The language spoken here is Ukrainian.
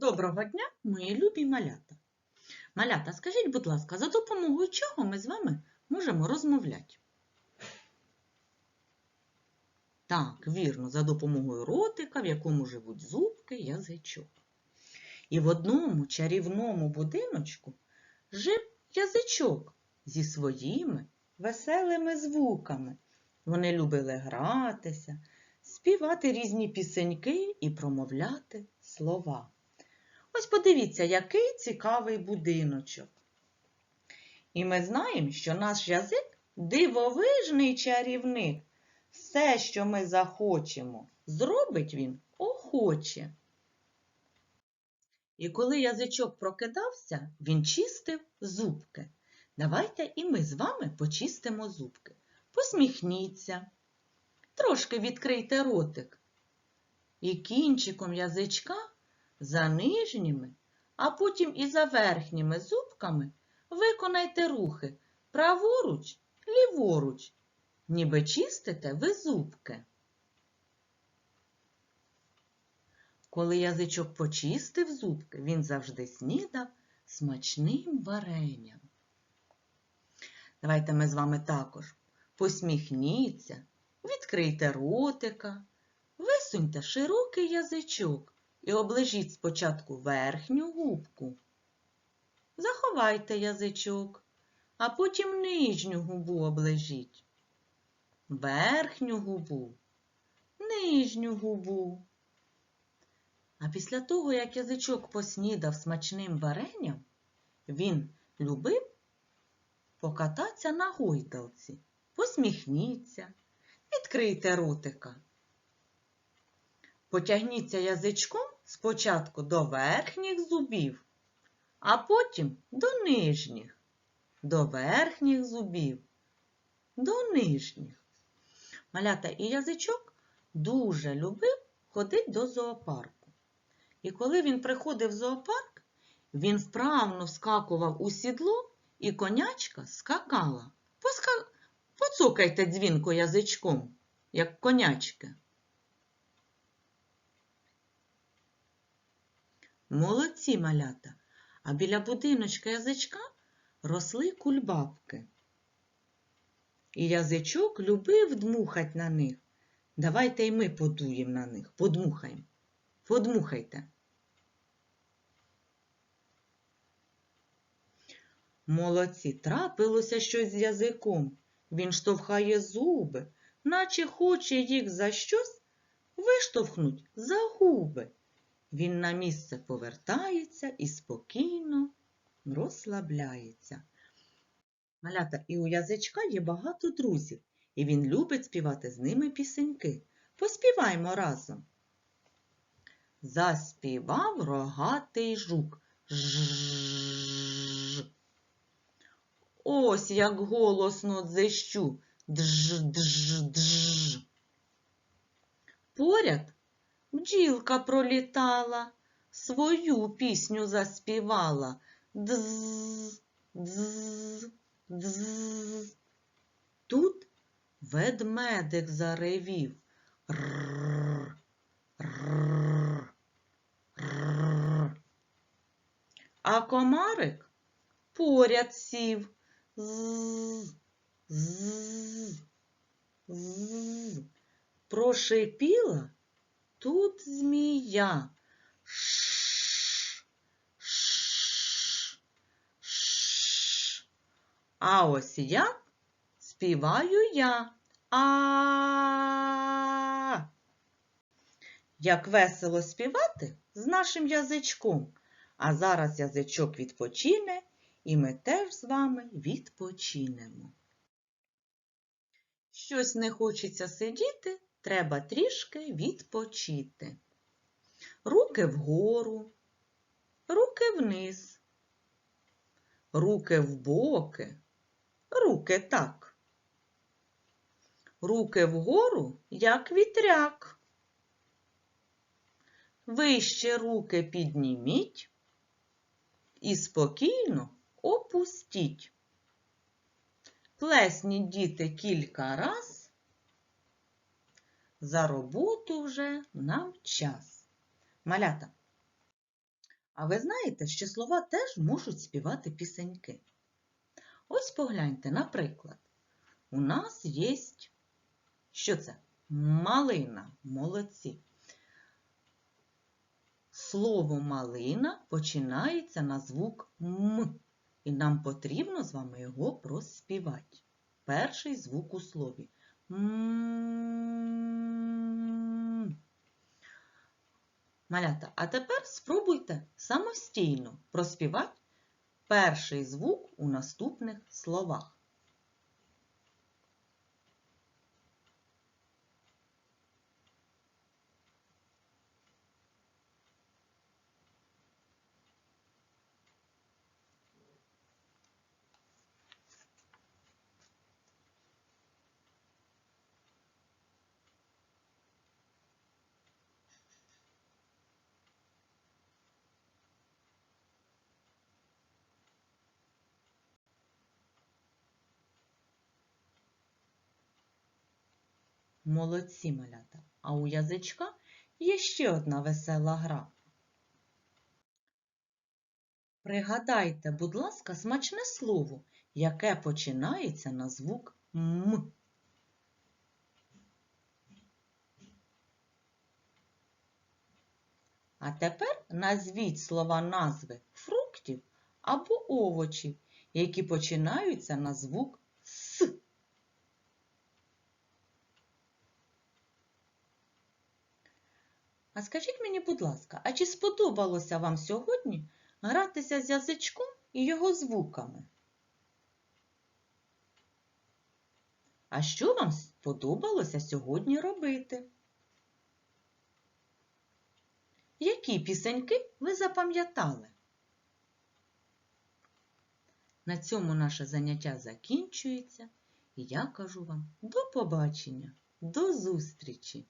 Доброго дня, мої любі малята. Малята, скажіть, будь ласка, за допомогою чого ми з вами можемо розмовляти? Так, вірно, за допомогою ротика, в якому живуть зубки, язичок. І в одному чарівному будиночку жив язичок зі своїми веселими звуками. Вони любили гратися, співати різні пісеньки і промовляти слова. Ось подивіться, який цікавий будиночок. І ми знаємо, що наш язик дивовижний чарівник. Все, що ми захочемо, зробить він охоче. І коли язичок прокидався, він чистив зубки. Давайте і ми з вами почистимо зубки. Посміхніться, трошки відкрийте ротик. І кінчиком язичка за нижніми, а потім і за верхніми зубками виконайте рухи праворуч, ліворуч, ніби чистите ви зубки. Коли язичок почистив зубки, він завжди снідав смачним варенням. Давайте ми з вами також посміхніться, відкрийте ротика, висуньте широкий язичок і оближіть спочатку верхню губку. Заховайте язичок, а потім нижню губу оближіть. Верхню губу, нижню губу. А після того, як язичок поснідав смачним варенням, він любив покататися на гойдалці. Посміхніться, відкрийте ротика. Потягніться язичком спочатку до верхніх зубів, а потім до нижніх, до верхніх зубів, до нижніх. Малята і язичок дуже любив ходити до зоопарку. І коли він приходив в зоопарк, він вправно вскакував у сідло, і конячка скакала. Поска... Поцокайте дзвінко язичком, як конячка. Молодці малята, а біля будиночка язичка росли кульбабки. І язичок любив дмухать на них. Давайте й ми подуємо на них, подмухаємо. Подмухайте. Молодці, трапилося щось з язиком. Він штовхає зуби, наче хоче їх за щось виштовхнуть за губи. Він на місце повертається і спокійно розслабляється. Малята, і у язичка є багато друзів, і він любить співати з ними пісеньки. Поспіваймо разом. Заспівав рогатий жук. Жжж. Ось як голосно дзищу. Дж, дж, дж. Поряд бджілка пролітала, свою пісню заспівала. Дз, дз, дз. Тут ведмедик заревів. А комарик поряд сів. З, з, з. Прошипіла тут змія. Ш, ш, ш. А ось як співаю я. А. Як весело співати з нашим язичком. А зараз язичок відпочине, і ми теж з вами відпочинемо. Щось не хочеться сидіти, треба трішки відпочити. Руки вгору, руки вниз, руки в боки, руки так. Руки вгору, як вітряк. Вище руки підніміть і спокійно опустіть. Плесніть діти кілька раз. За роботу вже нам час. Малята. А ви знаєте, що слова теж можуть співати пісеньки. Ось погляньте, наприклад, у нас є що це? Малина. Молодці. Слово малина починається на звук М, і нам потрібно з вами його проспівати. Перший звук у слові. М. Малята, а тепер спробуйте самостійно проспівати перший звук у наступних словах. Молодці малята. А у язичка є ще одна весела гра. Пригадайте, будь ласка, смачне слово, яке починається на звук М. А тепер назвіть слова назви фруктів або овочів, які починаються на звук С. А скажіть мені, будь ласка, а чи сподобалося вам сьогодні гратися з язичком і його звуками? А що вам сподобалося сьогодні робити? Які пісеньки ви запам'ятали? На цьому наше заняття закінчується, і я кажу вам до побачення, до зустрічі!